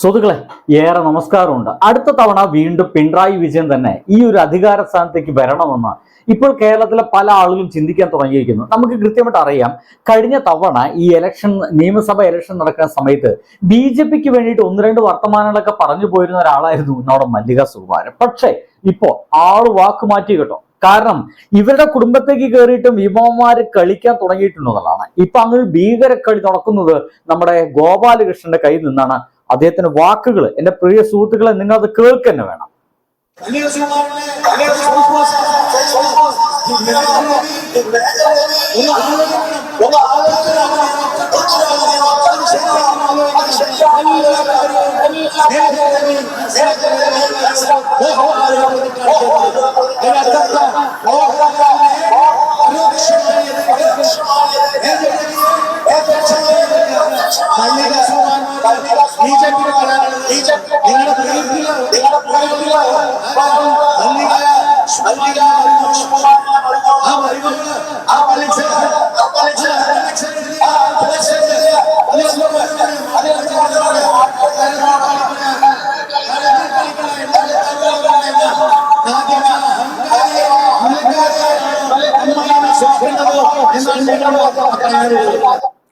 സുഹൃത്തുക്കളെ ഏറെ നമസ്കാരമുണ്ട്. അടുത്ത തവണ വീണ്ടും പിണറായി വിജയൻ തന്നെ ഈ ഒരു അധികാര സ്ഥാനത്തേക്ക് വരണമെന്ന് ഇപ്പോൾ കേരളത്തിലെ പല ആളുകളും ചിന്തിക്കാൻ തുടങ്ങിയിരിക്കുന്നു. നമുക്ക് കൃത്യമായിട്ട് അറിയാം കഴിഞ്ഞ തവണ ഈ ഇലക്ഷൻ നിയമസഭ ഇലക്ഷൻ നടക്കുന്ന സമയത്ത് ബി ജെ പിക്ക് വേണ്ടിയിട്ട് ഒന്ന് രണ്ട് വർത്തമാനങ്ങളൊക്കെ പറഞ്ഞു പോയിരുന്ന ഒരാളായിരുന്നു നമ്മുടെ മല്ലിക സുകുമാരൻ. പക്ഷേ ഇപ്പോ ആൾ വാക്ക് മാറ്റി കേട്ടോ. കാരണം ഇവരുടെ കുടുംബത്തേക്ക് കയറിയിട്ടും വിഭവന്മാര് കളിക്കാൻ തുടങ്ങിയിട്ടുണ്ടെന്നുള്ളതാണ്. ഇപ്പൊ അങ്ങനെ ഭീകരക്കളി നടക്കുന്നത് നമ്മുടെ ഗോപാലകൃഷ്ണന്റെ കയ്യിൽ നിന്നാണ് അദ്ദേഹത്തിന്റെ വാക്കുകൾ എന്റെ പ്രിയ സുഹൃത്തുക്കളെ നിങ്ങൾ അത് കേൾക്കന്നെ വേണം. മല്ലിക സുകുമാരനെ മല്ലിക ഒന്ന് ആലോചിക്കണം ഒന്ന് Mallika Sukumaran B J P നിങ്ങളുടെ പ്രകൃതിയിലോ നിങ്ങളുടെ പ്രകൃതിയിലോ മല്ലിക മല്ലിക ആ മരുമകള് ആ പലിച്ച ആ പലിച്ച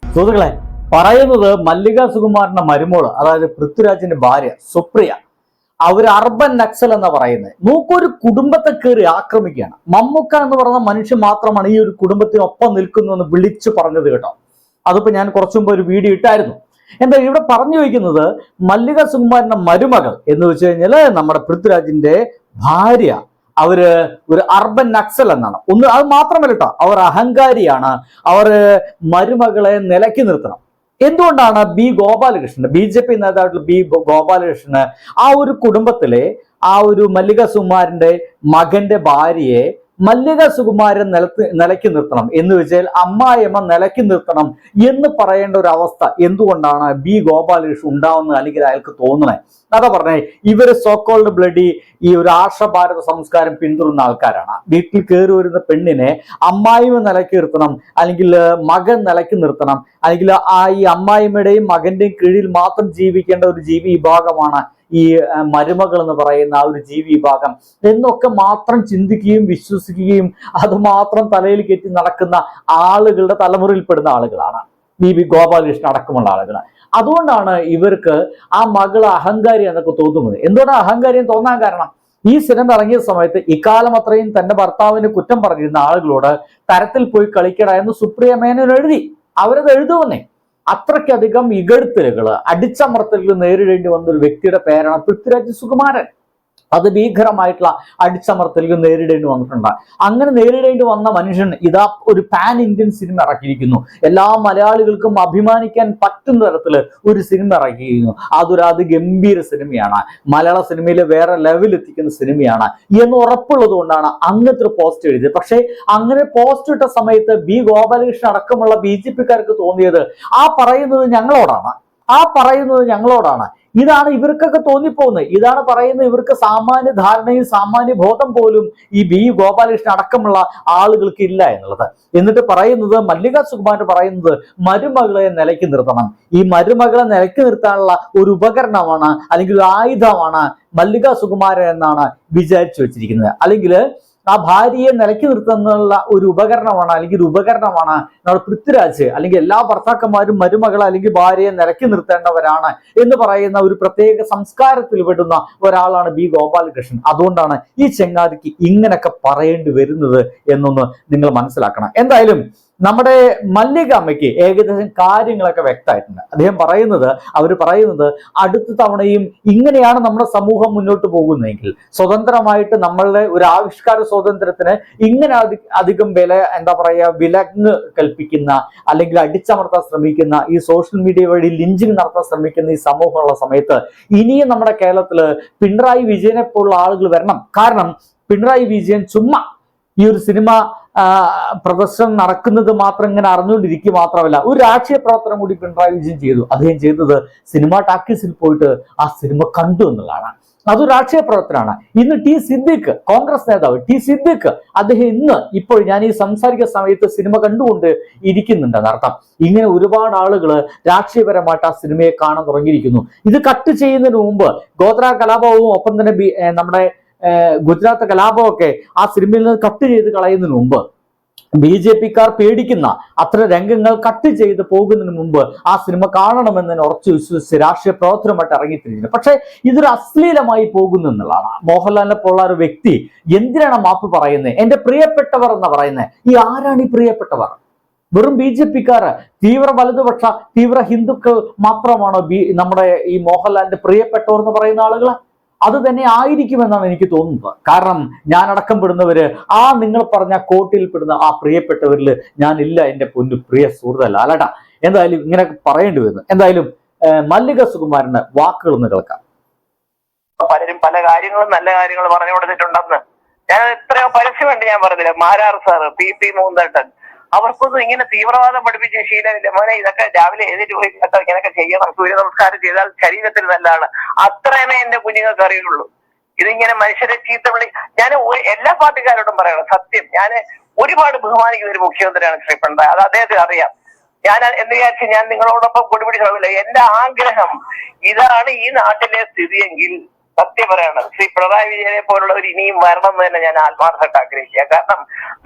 സുഹൃത്തുക്കളെ പറയുന്നത് മല്ലിക സുകുമാറിന്റെ മരുമോൾ അതായത് പൃഥ്വിരാജിന്റെ ഭാര്യ സുപ്രിയ. അവർ അർബൻ നക്സൽ എന്ന് പറയുന്നത് നോക്കൊരു കുടുംബത്തെ കയറി ആക്രമിക്കുകയാണ്. മമ്മുക്ക എന്ന് പറയുന്ന മനുഷ്യൻ മാത്രമാണ് ഈ ഒരു കുടുംബത്തിനൊപ്പം നിൽക്കുന്നു എന്ന് വിളിച്ചു പറഞ്ഞത് കേട്ടോ. അതിപ്പോ ഞാൻ കുറച്ചു മുമ്പ് ഒരു വീഡിയോ ഇട്ടായിരുന്നു. എന്താ ഇവിടെ പറഞ്ഞു വയ്ക്കുന്നത് മല്ലിക സുകുമാരന്റെ മരുമകൾ എന്ന് വെച്ച് കഴിഞ്ഞാൽ നമ്മുടെ പൃഥ്വിരാജിന്റെ ഭാര്യ. അവർ ഒരു അർബൻ നക്സൽ എന്നാണ്. ഒന്ന് അത് മാത്രമല്ല കേട്ടോ അവർ അഹങ്കാരിയാണ്. അവർ മരുമകളെ നിലക്കി നിർത്തണം. എന്തുകൊണ്ടാണ് B Gopalakrishnan B J P നേതാവായിട്ടുള്ള B ഗോപാലകൃഷ്ണന് ആ ഒരു കുടുംബത്തിലെ ആ ഒരു മല്ലിക സുമാറിന്റെ മകന്റെ ഭാര്യയെ മല്ലിക സുകുമാരൻ നിലത്ത് നിലയ്ക്ക് നിർത്തണം. എന്ന് വെച്ചാൽ അമ്മായിയമ്മ നിലയ്ക്ക് നിർത്തണം എന്ന് പറയേണ്ട ഒരു അവസ്ഥ എന്തുകൊണ്ടാണ് ബി ഗോപാലകൃഷ്ണൻ ഉണ്ടാവുന്നത് അല്ലെങ്കിൽ അയാൾക്ക് തോന്നണേ അതാ പറഞ്ഞേ ഇവർ സോക്കോൾഡ് ബ്ലഡി ഈ ഒരു ആർഷഭാരത സംസ്കാരം പിന്തുടരുന്ന ആൾക്കാരാണ്. വീട്ടിൽ കയറി വരുന്ന പെണ്ണിനെ അമ്മായിമ നിലയ്ക്ക് നിർത്തണം അല്ലെങ്കിൽ മകൻ നിലയ്ക്ക് നിർത്തണം അല്ലെങ്കിൽ ആ ഈ അമ്മായിമ്മയുടെയും മകന്റെയും കീഴിൽ മാത്രം ജീവിക്കേണ്ട ഒരു ജീവി വിഭാഗമാണ് ഈ മരുമകൾ എന്ന് പറയുന്ന ആ ഒരു ജീവി വിഭാഗം. എന്നൊക്കെ മാത്രം ചിന്തിക്കുകയും വിശ്വസിക്കുകയും അത് മാത്രം തലയിൽ കയറ്റി നടക്കുന്ന ആളുകളുടെ തലമുറയിൽപ്പെടുന്ന ആളുകളാണ്. ബി ബി ഗോപാലകൃഷ്ണൻ അടക്കമുള്ള ആളുകൾ അതുകൊണ്ടാണ് ഇവർക്ക് ആ മകൾ അഹങ്കാരി എന്നൊക്കെ തോന്നുന്നത്. എന്തുകൊണ്ടാണ് എന്ന് തോന്നാൻ കാരണം? ഈ സിനിമ ഇറങ്ങിയ സമയത്ത് ഇക്കാലം അത്രയും തന്റെ ഭർത്താവിന് കുറ്റം പറഞ്ഞിരുന്ന ആളുകളോട് തരത്തിൽ പോയി കളിക്കട എന്ന് സുപ്രിയ മേനോൻ എഴുതി. അവരത് എഴുതുവന്നേ അത്രയ്ക്കധികം ഇകഴ്ത്തലുകൾ അടിച്ചമർത്തലുകൾ നേരിടേണ്ടി വന്ന ഒരു വ്യക്തിയുടെ പേരാണ് പൃഥ്വിരാജ് സുകുമാരൻ. അത് ഭീകരമായിട്ടുള്ള അടിച്ചമർത്തലുകൾ നേരിടേണ്ടി വന്നിട്ടുണ്ട്. അങ്ങനെ നേരിടേണ്ടി വന്ന മനുഷ്യൻ ഇതാ ഒരു പാൻ ഇന്ത്യൻ സിനിമ ഇറക്കിയിരിക്കുന്നു. എല്ലാ മലയാളികൾക്കും അഭിമാനിക്കാൻ പറ്റുന്ന തരത്തിൽ ഒരു സിനിമ ഇറക്കിയിരിക്കുന്നു. അതൊരു അതിഗംഭീര സിനിമയാണ് മലയാള സിനിമയിൽ വേറെ ലെവൽ എത്തിക്കുന്ന സിനിമയാണ് എന്ന് ഉറപ്പുള്ളത് കൊണ്ടാണ് അങ്ങനത്തെ ഒരു പോസ്റ്റ് എഴുതിയത്. പക്ഷേ അങ്ങനെ പോസ്റ്റ് ഇട്ട സമയത്ത് ബി ഗോപാലകൃഷ്ണൻ അടക്കമുള്ള ബി ജെ പിക്കാർക്ക് തോന്നിയത് ആ പറയുന്നത് ഞങ്ങളോടാണ്. ആ പറയുന്നത് ഞങ്ങളോടാണ്. ഇതാണ് ഇവർക്കൊക്കെ തോന്നിപ്പോകുന്നത്. ഇതാണ് പറയുന്നത് ഇവർക്ക് സാമാന്യ ധാരണയും സാമാന്യ ബോധം പോലും ഈ ബി. ഗോപാലകൃഷ്ണൻ അടക്കമുള്ള ആളുകൾക്ക് ഇല്ല എന്നുള്ളത്. എന്നിട്ട് പറയുന്നത് മല്ലിക സുകുമാരൻ പറയുന്നത് മരുമകളെ നിലയ്ക്ക് നിർത്തണം. ഈ മരുമകളെ നിലയ്ക്ക് നിർത്താനുള്ള ഒരു ഉപകരണമാണ് അല്ലെങ്കിൽ ഒരു ആയുധമാണ് മല്ലിക സുകുമാരൻ എന്നാണ് വിചാരിച്ചു വെച്ചിരിക്കുന്നത്. അല്ലെങ്കിൽ ആ ഭാര്യയെ നിലയ്ക്ക് നിർത്തുന്നുള്ള ഒരു ഉപകരണമാണ് അല്ലെങ്കിൽ ഒരു ഉപകരണമാണ് നമ്മുടെ പൃഥ്വിരാജ് അല്ലെങ്കിൽ എല്ലാ ഭർത്താക്കന്മാരും മരുമകൾ അല്ലെങ്കിൽ ഭാര്യയെ നിലയ്ക്ക് നിർത്തേണ്ടവരാണ് എന്ന് പറയുന്ന ഒരു പ്രത്യേക സംസ്കാരത്തിൽ പെടുന്ന ഒരാളാണ് ബി ഗോപാലകൃഷ്ണൻ. അതുകൊണ്ടാണ് ഈ ചെങ്ങാതിക്ക് ഇങ്ങനെയൊക്കെ പറയേണ്ടി വരുന്നത് എന്നൊന്ന് നിങ്ങൾ മനസ്സിലാക്കണം. എന്തായാലും നമ്മുടെ മല്ലിക അമ്മയ്ക്ക് ഏകദേശം കാര്യങ്ങളൊക്കെ വ്യക്തമായിട്ടുണ്ട്. അദ്ദേഹം പറയുന്നത് അവർ പറയുന്നത് അടുത്ത തവണയും ഇങ്ങനെയാണ് നമ്മുടെ സമൂഹം മുന്നോട്ട് പോകുന്നതെങ്കിൽ സ്വതന്ത്രമായിട്ട് നമ്മളുടെ ഒരു ആവിഷ്കാര സ്വാതന്ത്ര്യത്തിന് ഇങ്ങനെ അധികം വില എന്താ പറയുക വിലങ്ങ് കൽപ്പിക്കുന്ന അല്ലെങ്കിൽ അടിച്ചമർത്താൻ ശ്രമിക്കുന്ന ഈ സോഷ്യൽ മീഡിയ വഴി ലിഞ്ചിങ് നടത്താൻ ശ്രമിക്കുന്ന ഈ സമൂഹമുള്ള സമയത്ത് ഇനിയും നമ്മുടെ കേരളത്തിൽ പിണറായി വിജയനെ പോലുള്ള ആളുകൾ വരണം. കാരണം പിണറായി വിജയൻ ചുമ്മാ ഈ ഒരു സിനിമ പ്രദർശനം നടക്കുന്നത് മാത്രം ഇങ്ങനെ അറിഞ്ഞുകൊണ്ടിരിക്കുക മാത്രമല്ല ഒരു രാഷ്ട്രീയ പ്രവർത്തനം കൂടി പിണറായി വിജയൻ ചെയ്തു. അദ്ദേഹം ചെയ്തത് സിനിമ ടാക്കീസിൽ പോയിട്ട് ആ സിനിമ കണ്ടു എന്നുള്ളതാണ്. അതൊരു രാഷ്ട്രീയ പ്രവർത്തനമാണ്. ഇന്ന് ടി സിദ്ദിഖ് കോൺഗ്രസ് നേതാവ് ടി സിദ്ദിഖ് അദ്ദേഹം ഇന്ന് ഇപ്പോൾ ഞാൻ ഈ സംസാരിക്കുന്ന സമയത്ത് സിനിമ കണ്ടുകൊണ്ട് ഇരിക്കുന്നുണ്ട് എന്നർത്ഥം. ഇങ്ങനെ ഒരുപാട് ആളുകൾ രാഷ്ട്രീയപരമായിട്ട് ആ സിനിമയെ കാണാൻ തുടങ്ങിയിരിക്കുന്നു. ഇത് കട്ട് ചെയ്യുന്നതിന് മുമ്പ് ഗോത്ര കലാപവും ഒപ്പം തന്നെ നമ്മുടെ ഗുജറാത്ത് കലാപമൊക്കെ ആ സിനിമയിൽ നിന്ന് കട്ട് ചെയ്ത് കളയുന്നതിന് മുമ്പ് ബി ജെ പിക്കാർ പേടിക്കുന്ന അത്ര രംഗങ്ങൾ കട്ട് ചെയ്ത് പോകുന്നതിന് മുമ്പ് ആ സിനിമ കാണണമെന്ന് തന്നെ ഉറച്ചു വിശ്വസിച്ച് രാഷ്ട്രീയ പ്രവർത്തനമായിട്ട് ഇറങ്ങിത്തിരിക്കുന്നു പക്ഷേ ഇതൊരു അശ്ലീലമായി പോകുന്നു എന്നുള്ളതാണ്. മോഹൻലാലിനെ പോലുള്ള ഒരു വ്യക്തി എന്തിനാണ് മാപ്പ് പറയുന്നത് എന്റെ പ്രിയപ്പെട്ടവർ എന്ന് പറയുന്നത് ഈ ആരാണ് ഈ പ്രിയപ്പെട്ടവർ? വെറും ബി ജെ പിക്കാർ തീവ്ര വലതുപക്ഷ തീവ്ര ഹിന്ദുക്കൾ മാത്രമാണോ ബി നമ്മുടെ ഈ മോഹൻലാലിന്റെ പ്രിയപ്പെട്ടവർ എന്ന് പറയുന്ന ആളുകൾ അത് തന്നെ ആയിരിക്കുമെന്നാണ് എനിക്ക് തോന്നുന്നത്. കാരണം ഞാൻ അടക്കം പെടുന്നവര് ആ നിങ്ങൾ പറഞ്ഞ കോട്ടിൽ പെടുന്ന ആ പ്രിയപ്പെട്ടവരിൽ ഞാനില്ല എന്റെ പൊന്നു പ്രിയ സുഹൃത്തല്ല. അല്ലടാ എന്തായാലും ഇങ്ങനെ പറയേണ്ടി വരുന്നു. എന്തായാലും മല്ലിക സുകുമാരന് വാക്കുകൾ ഒന്ന് കേൾക്കാം പലരും പല കാര്യങ്ങളും നല്ല കാര്യങ്ങൾ പറഞ്ഞു കൊടുത്തിട്ടുണ്ടെന്ന്. ഞാൻ എത്രയോ പരസ്യമുണ്ട് ഞാൻ പറഞ്ഞില്ല? മാരാർ സാറ് പി പി മൂന്തട്ടൻ അവർക്കൊന്നും ഇങ്ങനെ തീവ്രവാദം പഠിപ്പിച്ച ശീലമില്ല. മോനെ ഇതൊക്കെ രാവിലെ എഴുതി പോയി കേട്ടോ ഇങ്ങനെയൊക്കെ ചെയ്യണം സൂര്യ നമസ്കാരം ചെയ്താൽ ശരീരത്തിന് നല്ലതാണ്. അത്രയുമേ എന്റെ കുഞ്ഞുങ്ങൾക്ക് അറിയുള്ളൂ. ഇതിങ്ങനെ മനുഷ്യരെ ചീത്ത വിളി ഞാൻ എല്ലാ പാർട്ടിക്കാരോടും പറയണം സത്യം. ഞാൻ ഒരുപാട് ബഹുമാനിക്കുന്ന ഒരു മുഖ്യമന്ത്രിയാണ് ശ്രീ പിണറായി. അത് അദ്ദേഹത്തിന് അറിയാം. ഞാൻ എന്ന് വിചാരിച്ച്? ഞാൻ നിങ്ങളോടൊപ്പം കൊടിപിടി എന്റെ ആഗ്രഹം ഇതാണ് ഈ നാട്ടിലെ സ്ഥിതിയെങ്കിൽ സത്യം പറയണം. ശ്രീ പിണറായി വിജയനെ പോലുള്ളവർ ഇനിയും വരണം എന്ന് തന്നെ ഞാൻ ആത്മാർത്ഥമായിട്ട് ആഗ്രഹിക്കുക കാരണം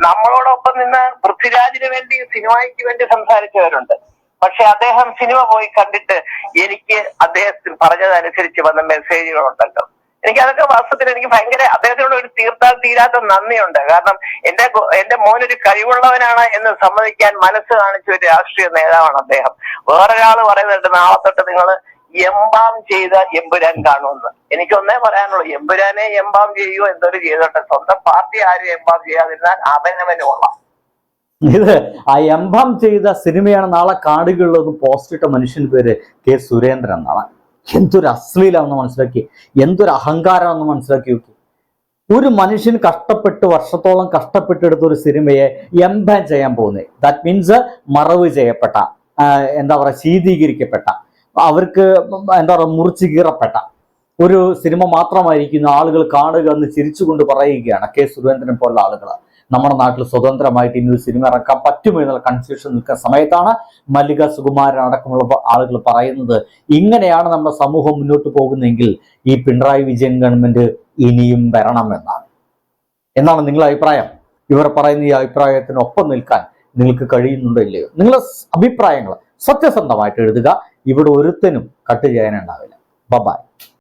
നമ്മളോടൊപ്പം നിന്ന് പൃഥ്വിരാജിന് വേണ്ടി സിനിമയ്ക്ക് വേണ്ടി സംസാരിച്ചവരുണ്ട്. പക്ഷെ അദ്ദേഹം സിനിമ പോയി കണ്ടിട്ട് എനിക്ക് അദ്ദേഹത്തിന് പറഞ്ഞതനുസരിച്ച് വന്ന മെസ്സേജുകളുണ്ടല്ലോ. എനിക്ക് അതൊക്കെ വാസ്തവത്തിൽ എനിക്ക് ഭയങ്കര അദ്ദേഹത്തിനോട് ഒരു തീർത്താൽ തീരാത്ത നന്ദിയുണ്ട്. കാരണം എന്റെ എന്റെ മോനൊരു കഴിവുള്ളവനാണ് എന്ന് സമ്മതിക്കാൻ മനസ്സ് കാണിച്ച ഒരു രാഷ്ട്രീയ നേതാവാണ് അദ്ദേഹം. വേറൊരാൾ പറയുന്നുണ്ട് നാളെ തൊട്ട് നിങ്ങൾ എംബാം ചെയ്ത എമ്പുരാൻ കാണുമെന്ന്. എനിക്കൊന്നേ പറയാനുള്ളൂ എമ്പുരാനെ എംബാം ചെയ്യുമോ എന്തൊരു ചെയ്തോട്ടെ. സ്വന്തം പാർട്ടി ആരും എംബാം ചെയ്യാതിരുന്നാൽ അവനവന് കൊള്ളാം. ഇത് ആ എംബാം ചെയ്ത സിനിമയാണ് നാളെ കാടുകളിലൊന്ന് പോസ്റ്റ് ഇട്ട മനുഷ്യന്റെ പേര് കെ സുരേന്ദ്രൻ എന്നാണ്. എന്തൊരു അശ്ലീലാണെന്ന് മനസ്സിലാക്കി. എന്തൊരു അഹങ്കാരമാണെന്ന് മനസ്സിലാക്കി നോക്കി. ഒരു മനുഷ്യൻ കഷ്ടപ്പെട്ട് വർഷത്തോളം കഷ്ടപ്പെട്ടെടുത്ത ഒരു സിനിമയെ എംബാൻ ചെയ്യാൻ പോകുന്നത്. ദാറ്റ് മീൻസ് മറവ് ചെയ്യപ്പെട്ട എന്താ പറയുക ശീതീകരിക്കപ്പെട്ട. അവർക്ക് എന്താ പറയുക മുറിച്ച് കീറപ്പെട്ട ഒരു സിനിമ മാത്രമായിരിക്കുന്ന ആളുകൾ കാണുക എന്ന് ചിരിച്ചുകൊണ്ട് പറയുകയാണ് കെ സുരേന്ദ്രൻ പോലുള്ള ആളുകൾ നമ്മുടെ നാട്ടിൽ സ്വതന്ത്രമായിട്ട് ഇനി ഒരു സിനിമ ഇറക്കാൻ പറ്റുമോ എന്നുള്ള കൺഫ്യൂഷൻ നിൽക്കുന്ന സമയത്താണ് മല്ലിക സുകുമാരൻ അടക്കമുള്ള ആളുകൾ പറയുന്നത്. ഇങ്ങനെയാണ് നമ്മുടെ സമൂഹം മുന്നോട്ട് പോകുന്നതെങ്കിൽ ഈ പിണറായി വിജയൻ ഗവൺമെന്റ് ഇനിയും വരണം എന്നാണ് എന്നാണ് നിങ്ങളുടെ അഭിപ്രായം? ഇവർ പറയുന്ന ഈ അഭിപ്രായത്തിനൊപ്പം നിൽക്കാൻ നിങ്ങൾക്ക് കഴിയുന്നുണ്ടോ ഇല്ലയോ? നിങ്ങളുടെ അഭിപ്രായങ്ങൾ സത്യസന്ധമായിട്ട് എഴുതുക. ഇവിടെ ഒരുത്തനും കട്ട് ചെയ്യാനുണ്ടാവില്ല. ബബായ്